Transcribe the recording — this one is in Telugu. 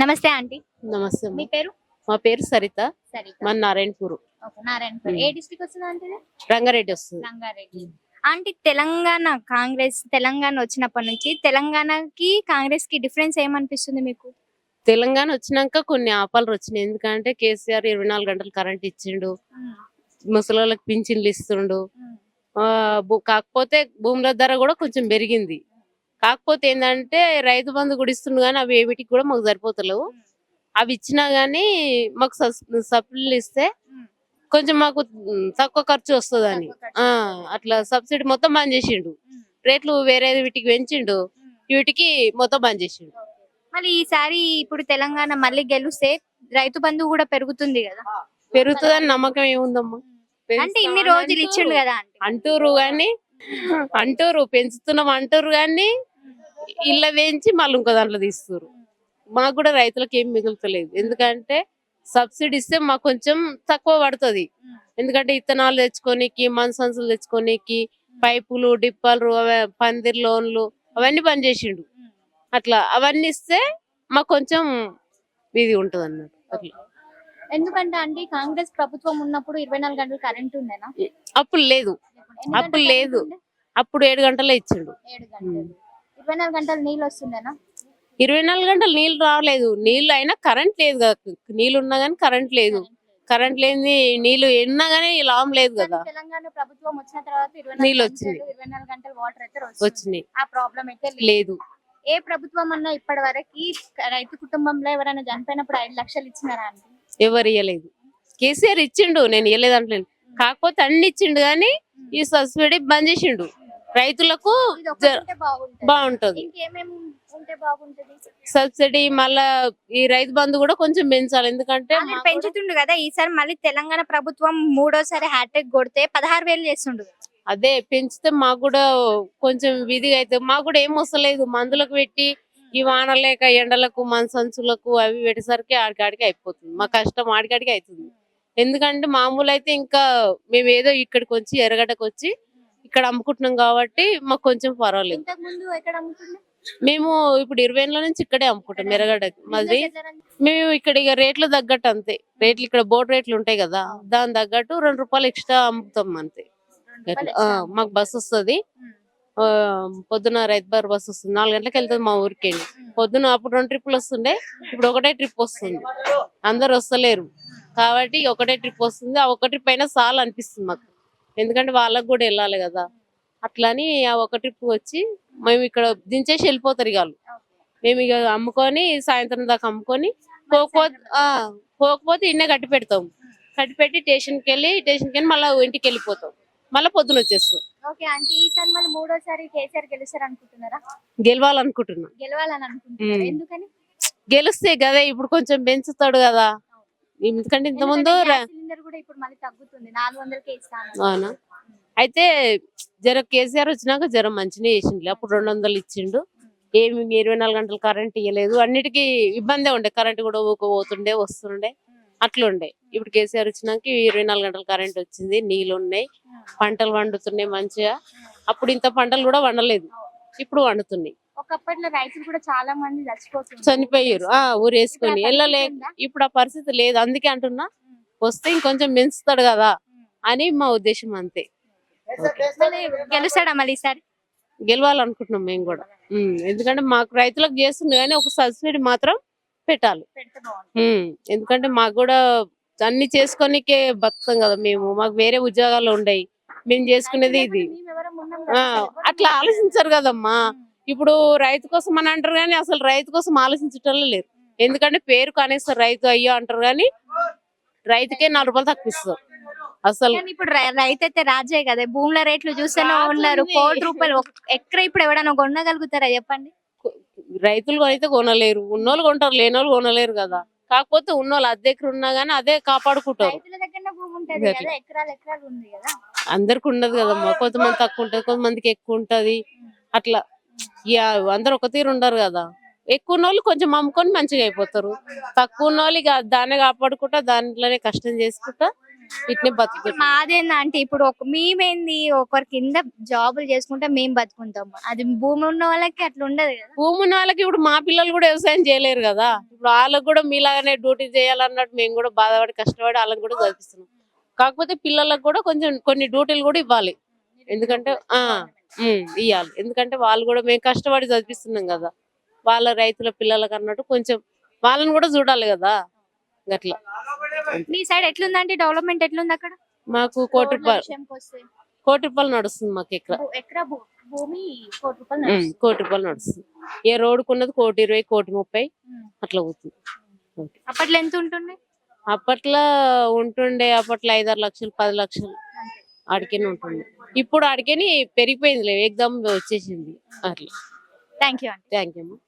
నమస్తే ఆంటీ. నమస్తే మీ. పేరు? మా పేరు సరిత. సరిత. మన నారాయణపూర్. ఓకే, నారాయణపేట ఏ డిస్ట్రిక్ట్ వస్తుంది? రంగారెడ్డి వస్తుంది. రంగారెడ్డి. ఆంటీ తెలంగాణ కాంగ్రెస్ తెలంగాణ వచ్చినప్పటి నుంచి తెలంగాణకి కాంగ్రెస్కి డిఫరెన్స్ ఏమనిపిస్తుంది మీకు? తెలంగాణ వచ్చినాక కొన్ని ఆపాలు వచ్చినాయి. ఎందుకంటే కేసీఆర్ ఇరవై నాలుగు గంటలు కరెంట్ ఇచ్చిండు. ముసలి పింఛన్లు ఇస్తుండు. కాకపోతే భూముల ధర కూడా కొంచెం పెరిగింది. కాకపోతే ఏంటంటే రైతు బంధు కూడా ఇస్తుండు కానీ అవి ఏమిటికి కూడా మాకు సరిపోతలేవు. అవి ఇచ్చినా గానీ మాకు సబ్- సబ్సిడీలు ఇస్తే కొంచెం మాకు తక్కువ ఖర్చు వస్తుందని. ఆ అట్లా సబ్సిడీ మొత్తం బంద్ చేసిండు. రేట్లు వేరే వీటికి పెంచిండు. వీటికి మొత్తం బంద్ చేసిండు. మళ్ళీ ఈసారి ఇప్పుడు తెలంగాణ మళ్ళీ గెలిస్తే రైతు బంధు కూడా పెరుగుతుంది కదా? పెరుగుతుందని నమ్మకం ఏముందమ్మా? అంటే ఇన్ని రోజులు ఇచ్చిండు కదా అంటూరు గాని అంటూరు పెంచుతున్నాం అంటూరు గాని ఇళ్ళ వేయించి మళ్ళీ ఇంకో దాంట్లో తీస్తున్నారు మాకు కూడా రైతులకు ఏం మిగులుతలేదు. ఎందుకంటే సబ్సిడీ ఇస్తే మాకు కొంచెం తక్కువ పడుతుంది. ఎందుకంటే ఇత్తనాలు తెచ్చుకోనికి మన్సన్సులు తెచ్చుకోనికి పైపులు డిప్పాలు పందిర్ లోన్లు అవన్నీ బంద్ చేసిండు. అట్లా అవన్నీ ఇస్తే మాకు కొంచెం ఇది ఉంటది అన్నట్టు అట్లా. ఎందుకంటే ఆంటీ కాంగ్రెస్ ప్రభుత్వం ఉన్నప్పుడు ఇరవై నాలుగు గంటలు కరెంట్ ఉండేనా? అప్పుడు లేదు. అప్పుడు లేదు. అప్పుడు ఏడు గంటలే ఇచ్చిండు. ఇరవై నాలుగు గంటలు నీళ్ళు వస్తుండేనా? ఇరవై నాలుగు గంటలు నీళ్ళు రాలేదు. నీళ్ళు అయినా కరెంట్ లేదు కదా. నీళ్ళు ఉన్నా గానీ కరెంట్ లేదు. కరెంట్ లేని నీళ్ళు ఎన్నా గానీ లాభం లేదు కదా. కానీ తెలంగాణ ప్రభుత్వం వచ్చిన తర్వాత నీళ్ళు. గంటలు ఇరవై నాలుగు గంటలు వాటర్ అయితే. వచ్చినాయి. ఆ ప్రాబ్లం అయితే లేదు. ఏ ప్రభుత్వం అన్నా ఇప్పటి వరకు రైతు కుటుంబంలో ఎవరైనా చనిపోయినప్పుడు ఐదు లక్షలు ఇచ్చినారా అండి? ఎవరు ఇయ్యలేదు. కేసీఆర్ ఇచ్చిండు. నేను ఇయ్యలేదు అంటలేను కాకపోతే అన్ని ఇచ్చిండు గానీ ఈ సబ్సిడీ బంద్ చేసిండు. రైతులకు బాగుంటది. సబ్సిడీ మళ్ళా ఈ రైతు బంధు కూడా కొంచెం పెంచాలి. ఎందుకంటే పెంచుతుండు కదా ఈసారి మళ్ళీ తెలంగాణ ప్రభుత్వం మూడోసారి హ్యాట్రిక్ కొడితే పదహారు వేలు చేస్తుండు అదే పెంచితే మాకు కూడా కొంచెం విధిగా అయితే మాకు కూడా ఏం వస్తలేదు. మందులకు పెట్టి ఈ వానలేక ఎండలకు మన సంచులకు అవి పెట్టేసరికి ఆడికాడికి అయిపోతుంది. మా కష్టం ఆడికాడికి అవుతుంది. ఎందుకంటే మామూలు అయితే ఇంకా మేము ఏదో ఇక్కడికి వచ్చి ఎర్రగడ్డకు వచ్చి ఇక్కడ అమ్ముకుంటున్నాం కాబట్టి మాకు కొంచెం పర్వాలేదు. ఎక్కడ మేము ఇప్పుడు ఇరవై ఏళ్ళ నుంచి ఇక్కడే అమ్ముకుంటాం ఎర్రగడ్డకి మాది? మేము ఇక్కడ ఇక రేట్లు తగ్గట్టు అంతే. రేట్లు ఇక్కడ బోర్డు రేట్లు ఉంటాయి కదా దాని తగ్గట్టు రెండు రూపాయలు ఎక్స్ట్రా అమ్ముతాం అంతే. మాకు బస్ వస్తుంది. పొద్దున రైతు బార్ బస్ వస్తుంది. నాలుగు గంటలకు వెళ్తుంది మా ఊరికి పొద్దున అప్పుడు రెండు ట్రిప్పులు వస్తుండే ఇప్పుడు ఒకటే ట్రిప్ వస్తుంది. అందరు వస్తలేరు. కాబట్టి ఒకటే ట్రిప్ వస్తుంది. ఆ ఒక ట్రిప్ అయినా చాలు అనిపిస్తుంది మాకు. ఎందుకంటే వాళ్ళకు కూడా వెళ్ళాలి కదా. అట్లని ఆ ఒక ట్రిప్ వచ్చి మేము ఇక్కడ దించేసి వెళ్ళిపోతారు ఇక వాళ్ళు. మేము ఇక అమ్ముకొని సాయంత్రం దాకా అమ్ముకొని పోకపోతే పోకపోతే ఇన్నే కట్టి పెడతాం. కట్టి పెట్టి స్టేషన్కి వెళ్ళి స్టేషన్కి వెళ్ళి మళ్ళీ ఇంటికి వెళ్ళిపోతాం. మళ్ళీ పొద్దున వచ్చేస్తాం. ఓకే అంటే ఈసారి మళ్ళీ మూడోసారి కేసీఆర్ గెలుస్తారు అనుకుంటున్నారా గెలవాలనుకుంటున్నా. గెలవాలని అనుకుంటున్నారు ఉమ్. ఎందుకని? గెలిస్తే కదా ఇప్పుడు కొంచెం పెంచుతాడు కదా. ఎందుకంటే ఇంత ముందు సిలిండర్ కూడా ఇప్పుడు మళ్ళీ తగ్గుతుంది. నాలుగు వందలకే ఇస్తాను. అవునా? అయితే జర కేసీఆర్ వచ్చినాక జర మంచిగా చేసిండు. అప్పుడు రెండు వందలు ఇచ్చిండు. ఏమి ఇరవై నాలుగు గంటలు కరెంట్ ఇవ్వలేదు అన్నిటికీ ఇబ్బందే ఉండే. కరెంట్ కూడా ఊక పోతుండే వస్తుండే అట్లుండే ఇప్పుడు కేసీఆర్ వచ్చినాక ఇరవై నాలుగు గంటలు కరెంట్ వచ్చింది. నీళ్ళు ఉన్నాయి. పంటలు వండుతున్నాయి మంచిగా. అప్పుడు ఇంత పంటలు కూడా వండలేదు. ఇప్పుడు వండుతున్నాయి. ఒకప్పట్లో రైతులు కూడా చాలా మంది చచ్చిపోతున్నారు చనిపోయారు. ఆ ఊరేసుకొని. ఇప్పుడు ఆ వెళ్ళలే. పరిస్థితి ఉందా? ఇప్పుడు ఆ పరిస్థితి లేదు. అందుకే అంటున్నా వస్తే ఇంకొంచెం పెంచుతాడు కదా అని మా ఉద్దేశం అంతే. గెలుస్తాడా మళ్ళీ ఈసారి? గెలవాలనుకుంటున్నాం మేము కూడా. ఎందుకంటే మాకు రైతులకు చేస్తుంది కానీ ఒక సబ్సిడీ మాత్రం పెట్టాలి. ఎందుకంటే మాకు కూడా అన్ని చేసుకోనికే బతుకుతాం కదా మేము. మాకు వేరే ఉద్యోగాలు ఉండయి. మేము చేసుకునేది ఇది. అట్లా. ఆలోచించరు కదమ్మా. ఇప్పుడు రైతు కోసం అని అంటారు కానీ అసలు రైతు కోసం ఆలోచించటం లేరు. ఎందుకంటే పేరు కనేస్తారు రైతు అయ్యో అంటారు కానీ రైతుకే నాలుగు రూపాయలు తక్కువ ఇస్తారు అసలు కానీ ఇప్పుడు రై- రైతు అయితే రాజే కదా. భూముల రేట్లు చూస్తూనే రాజు ఉన్నారు. ఉంది. కోటి రూపాయలు ఒక ఎకరా ఇప్పుడు ఎవడన్నా కొనగలుగుతారా చెప్పండి? రైతులు అయితే కొనలేరు. ఉన్నోళ్ళు కొంటారు లేనోళ్ళు కొనలేరు కదా. కాకపోతే ఉన్నోళ్ళు అద్దె ఎకరం ఉన్నా గానీ అదే కాపాడుకుంటారు. రైతుల దగ్గర భూమి ఉంటది గట్ల. కదా ఎకరాలు ఎకరాలు ఉంది కదా. అందరికి ఉండదు కదమ్మా కొంతమంది తక్కువ ఉంటది కొంతమందికి ఎక్కువ ఉంటది. అట్లా ఇక అందరు ఒక తీరు ఉండరు కదా. ఎక్కువ వాళ్ళు కొంచెం అమ్ముకొని మంచిగా అయిపోతారు. తక్కువ వాళ్ళు ఇక దాన్ని కాపాడుకుంటా దాంట్లోనే కష్టం చేసుకుంటా ఇట్నే బతుకుతాం మాదేంది అంటే ఇప్పుడు ఒక మేమేంది ఒకరి కింద జాబులు చేసుకుంటే మేము బతుకుంటాము అది భూమి ఉన్న వాళ్ళకి అట్లా ఉండదు కదా. భూమి ఉన్న వాళ్ళకి ఇప్పుడు మా పిల్లలు కూడా వ్యవసాయం చేయలేరు కదా. ఇప్పుడు వాళ్ళకి కూడా మీలాగానే డ్యూటీ చేయాలన్నట్టు మేము కూడా బాధపడి కష్టపడి వాళ్ళకి కూడా చదివిస్తున్నాం. కాకపోతే పిల్లలకు కూడా కొంచెం కొన్ని డ్యూటీలు కూడా ఇవ్వాలి. ఎందుకంటే ఇవ్వాలి ఎందుకంటే వాళ్ళు కూడా మేము కష్టపడి చదివిస్తున్నాం కదా. వాళ్ళ రైతుల పిల్లలకు అన్నట్టు కొంచెం వాళ్ళని కూడా చూడాలి కదా. గట్లా. మీ సైడ్ ఎట్లుందంటే డెవలప్మెంట్ ఎట్లుంది అక్కడ? మాకు కోటి రూపాయలు. కోటి రూపాయలు నడుస్తుంది మాకు ఇక్కడ కోటి రూపాయలు నడుస్తుంది. ఏ రోడ్డుకున్నది కోటి ఇరవై కోటి ముప్పై. అట్లా అవుతుంది అప్పట్లో ఎంత ఉంటుంది అప్పట్లో ఉంటుండే అప్పట్లో ఐదారు లక్షలు పది లక్షలు ఆడికెని ఉంటుంది ఇప్పుడు ఆడికెని పెరిగిపోయింది ఏకదమ్ వచ్చేసింది. అట్లా. థ్యాంక్ యూ అండి. Thank you